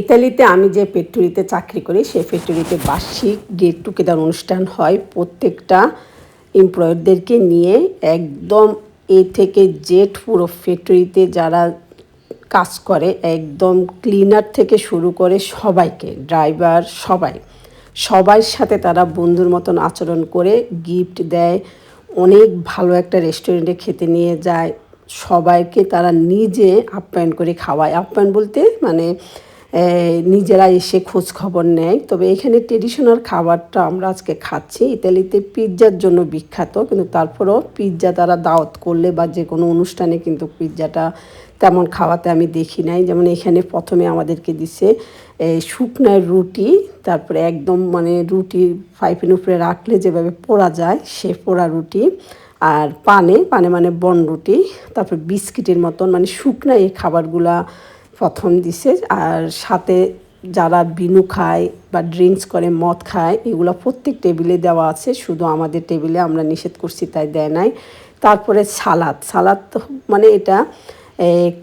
ইতালিতে আমি যে ফ্যাক্টরিতে চাকরি করি সেই ফ্যাক্টরিতে বার্ষিক গেট টুগেদার অনুষ্ঠান হয়। প্রত্যেকটা এমপ্লয়ারদেরকে নিয়ে একদম এ থেকে জেড পুরো ফ্যাক্টরিতে যারা কাজ করে, একদম ক্লিনার থেকে শুরু করে সবাইকে, ড্রাইভার সবাই। সবার সাথে তারা বন্ধুর মতন আচরণ করে, গিফট দেয়, অনেক ভালো একটা রেস্টুরেন্টে খেতে নিয়ে যায়। সবাইকে তারা নিজে আপ্যায়ন করে খাওয়ায়। আপ্যায়ন বলতে মানে নিজেরা এসে খোঁজ খবর নেয়। তবে এখানে ট্রেডিশনাল খাবারটা আমরা আজকে খাচ্ছি। ইতালিতে পিৎজার জন্য বিখ্যাত, কিন্তু তারপরেও পিৎজা তারা দাওয়াত করলে বা যে কোনো অনুষ্ঠানে কিন্তু পিৎজাটা তেমন খাওয়াতে আমি দেখি নাই। যেমন এখানে প্রথমে আমাদেরকে দিছে এই শুকনার রুটি, তারপরে একদম মানে রুটি ফাইফের উপরে রাখলে যেভাবে পোড়া যায়, সে পোড়া রুটি আর পানে পানে মানে বন রুটি, তারপর বিস্কিটের মতন মানে শুকনা এই খাবারগুলা প্রথম দিছে, আর সাথে যারা বিনু খায় বা ড্রিঙ্কস করে, মদ খায়, এগুলো প্রত্যেক টেবিলে দেওয়া আছে, শুধু আমাদের টেবিলে আমরা নিষেধ করছি, তাই দেয় নাই। তারপরে সালাদ সালাদ মানে এটা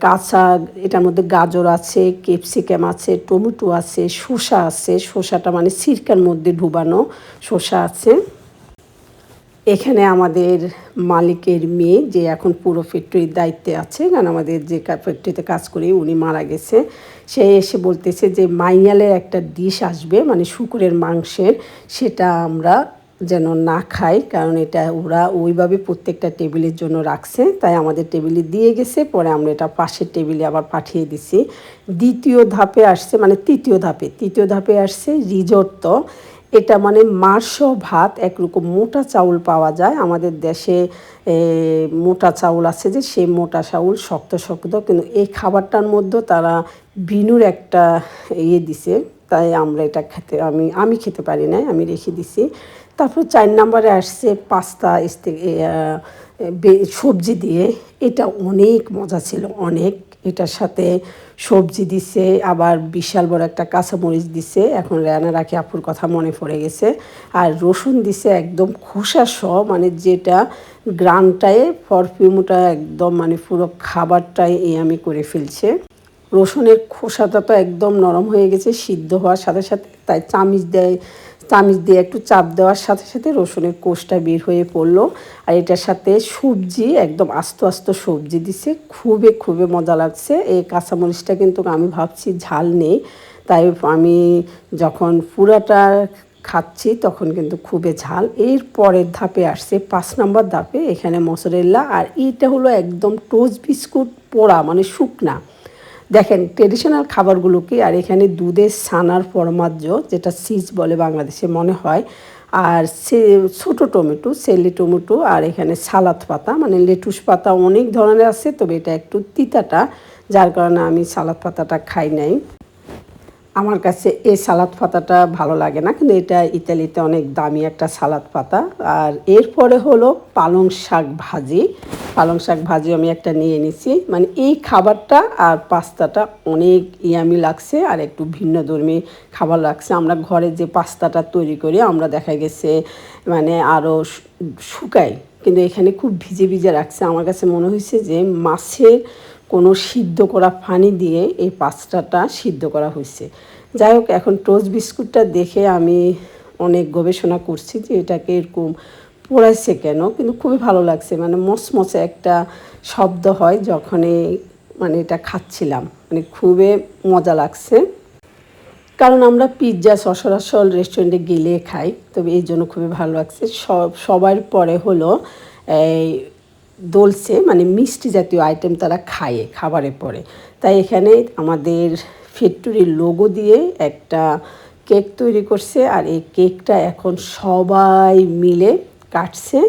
কাঁচা, এটার মধ্যে গাজর আছে ক্যাপসিকাম আছে, টমেটো আছে, শসা আছে, শসাটা মানে সিরকার মধ্যে ডুবানো শসা আছে। এখানে আমাদের মালিকের মেয়ে যে এখন পুরো ফ্যাক্টরির দায়িত্বে আছে, কারণ আমাদের যে ফ্যাক্টরিতে কাজ করি উনি মারা গেছে। সে এসে বলতেছে যে মাইয়ালের একটা ডিশ আসবে মানে শুকুরের মাংসের, সেটা আমরা যেন না খাই, কারণ এটা ওরা ওইভাবে প্রত্যেকটা টেবিলের জন্য রাখছে। তাই আমাদের টেবিলে দিয়ে গেছে, পরে আমরা এটা পাশের টেবিলে আবার পাঠিয়ে দিছি। দ্বিতীয় ধাপে আসছে মানে তৃতীয় ধাপে তৃতীয় ধাপে আসছে রিজোর্ট এটা মানে মার্শ ভাত, একরকম মোটা চাউল পাওয়া যায়। আমাদের দেশে মোটা চাউল আছে যে, সেই মোটা চাউল শক্ত শক্ত, কিন্তু এই খাবারটার মধ্যে তারা বিনুর একটা ইয়ে দিছে, তাই আমরা এটা খেতে, আমি আমি খেতে পারি না আমি রেখে দিছি। তারপর চার নম্বরে আসছে পাস্তা সবজি দিয়ে। এটা অনেক মজা ছিল, অনেক। এটার সাথে সবজি দিছে, আবার বিশাল বড় একটা কাঁচামরিচ দিছে। এখন রানা রাখি আপুর কথা মনে পড়ে গেছে। আর রসুন দিছে একদম খোসা সহ মানে যেটা গ্রানটায় পারফিউমটা একদম মানে পুরো খাবারটাই এই আমি করে ফেলছে। রসুনের খোসাটা তো একদম নরম হয়ে গেছে, সিদ্ধ হওয়ার সাথে সাথে, তাই চামিচ দেয় চামিচ দিয়ে একটু চাপ দেওয়ার সাথে সাথে রসুনের কোষটা বের হয়ে পড়ল। আর এটার সাথে সবজি, একদম আস্ত আস্ত সবজি দিছে। খুবই খুবই মজা লাগছে। এই কাঁচামরিচটা কিন্তু আমি ভাবছি ঝাল নেই। তাই আমি যখন পুরাটা খাচ্ছি তখন কিন্তু খুবই ঝাল। এর পরের ধাপে আসছে পাঁচ নম্বর ধাপে এখানে মসরেল্লা আর এইটা হলো একদম টোস্ট বিস্কুট পোড়া মানে শুকনা। দেখেন ট্রেডিশনাল খাবারগুলোকে আর এখানে দুধের ছানার ফরমাজ্য যেটা সিজ বলে বাংলাদেশে মনে হয়, আর সে ছোটো টমেটো, সেলি টমেটো, আর এখানে সালাদ পাতা মানে লেটুস পাতা অনেক ধরনের আছে, তবে এটা একটু তিতাটা, যার কারণে আমি সালাদ পাতাটা খাই নাই। আমার কাছে এই সালাদ পাতাটা ভালো লাগে না, কিন্তু এটা ইতালিতে অনেক দামি একটা সালাদ পাতা। আর এরপরে হলো পালং শাক ভাজি। পালং শাক ভাজি আমি একটা নিয়ে নিছি মানে এই খাবারটা আর পাস্তাটা অনেক ইয়ামি লাগছে আর একটু ভিন্ন ধর্মী খাবার লাগছে। আমরা ঘরে যে পাস্তাটা তৈরি করি, আমরা দেখা গেছে মানে আরও শুকাই কিন্তু এখানে খুব ভিজে ভিজে রাখছে। আমার কাছে মনে হয়েছে যে মাছের কোনো সিদ্ধ করা পানি দিয়ে এই পাস্তাটা সিদ্ধ করা হয়েছে। যাই হোক, এখন টোস্ট বিস্কুটটা দেখে আমি অনেক গবেষণা করছি যে এটাকে এরকম পোড়াইছে কেন? কিন্তু খুবই ভালো লাগছে। মানে মচমচে একটা শব্দ হয় যখনই মানে এটা খাচ্ছিলাম। মানে খুবই মজা লাগছে। কারণ আমরা পিৎজা সসরাসল রেস্টুরেন্টে গেলে খাই, তবে এই জন্য খুবই ভালো লাগছে। সব, সবার পরে হলো এই দোলসে মানে মিষ্টি জাতীয় আইটেম তারা খায় খাবারের পরে। তাই এখানে আমাদের ফ্যাক্টরির লোগো দিয়ে একটা কেক তৈরি করছে, আর এই কেকটা এখন সবাই মিলে কাটছে,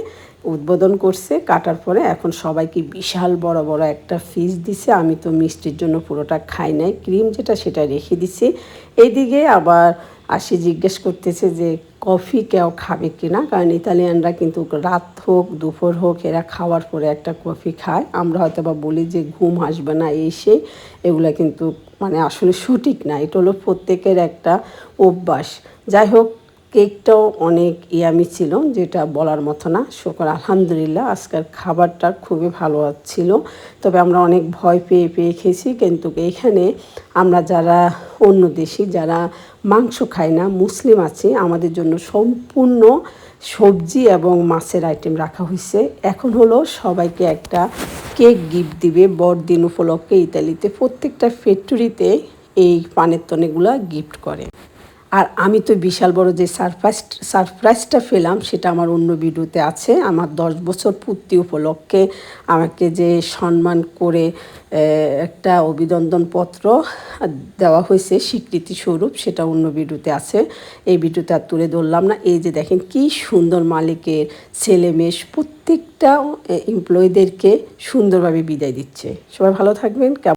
উদ্বোধন করছে, কাটার পরে এখন সবাইকে বিশাল বড় বড় একটা ফিস দিছে। আমি তো মিষ্টির জন্য পুরোটা খাই নাই ক্রিম যেটা সেটা রেখে দিছি। এইদিকে আবার আসি জিজ্ঞেস করতেছে যে, কফি কেউ খাবে কিনা? কারণ ইতালিয়ানরা কিন্তু রাত হোক, দুপুর হোক, এরা খাওয়ার পরে একটা কফি খায়। আমরা হয়তো বা বলি যে, ঘুম আসবে না এই সেই। এগুলা কিন্তু মানে আসলে সঠিক না। এটা হলো প্রত্যেকের একটা অভ্যাস। যাই হোক কেকটাও অনেক ইয়ামি ছিল, যেটা বলার মতো না। শুকর, আলহামদুলিল্লাহ, আজকের খাবারটা খুবই ভালো ছিল। তবে আমরা অনেক ভয় পেয়ে পেয়ে খেয়েছি, কিন্তু এইখানে আমরা যারা অন্য দেশি, যারা মাংস খায় না, মুসলিম আছে, আমাদের জন্য সম্পূর্ণ সবজি এবং মাছের আইটেম রাখা হয়েছে। এখন হলো সবাইকে একটা কেক গিফট দিবে, বড়দিন উপলক্ষে ইতালিতে প্রত্যেকটা ফ্যাক্টরিতে এই পানের তনেগুলা গিফট করে। আর আমি তো বিশাল বড় যে সারপ্রাইজ সারপ্রাইজটা পেলাম, সেটা আমার অন্য ভিডিওতে আছে। আমার দশ বছর পূর্তি উপলক্ষে আমাকে যে সম্মান করে একটা অভিনন্দন পত্র দেওয়া হয়েছে স্বীকৃতি স্বরূপ সেটা অন্য ভিডিওতে আছে। এই ভিডিওতে আর তুলে ধরলাম না। এই যে দেখেন, কি সুন্দর মালিকের ছেলে মেয়ে, প্রত্যেকটা এমপ্লয়ীদেরকে সুন্দরভাবে বিদায় দিচ্ছে। সবাই ভালো থাকবেন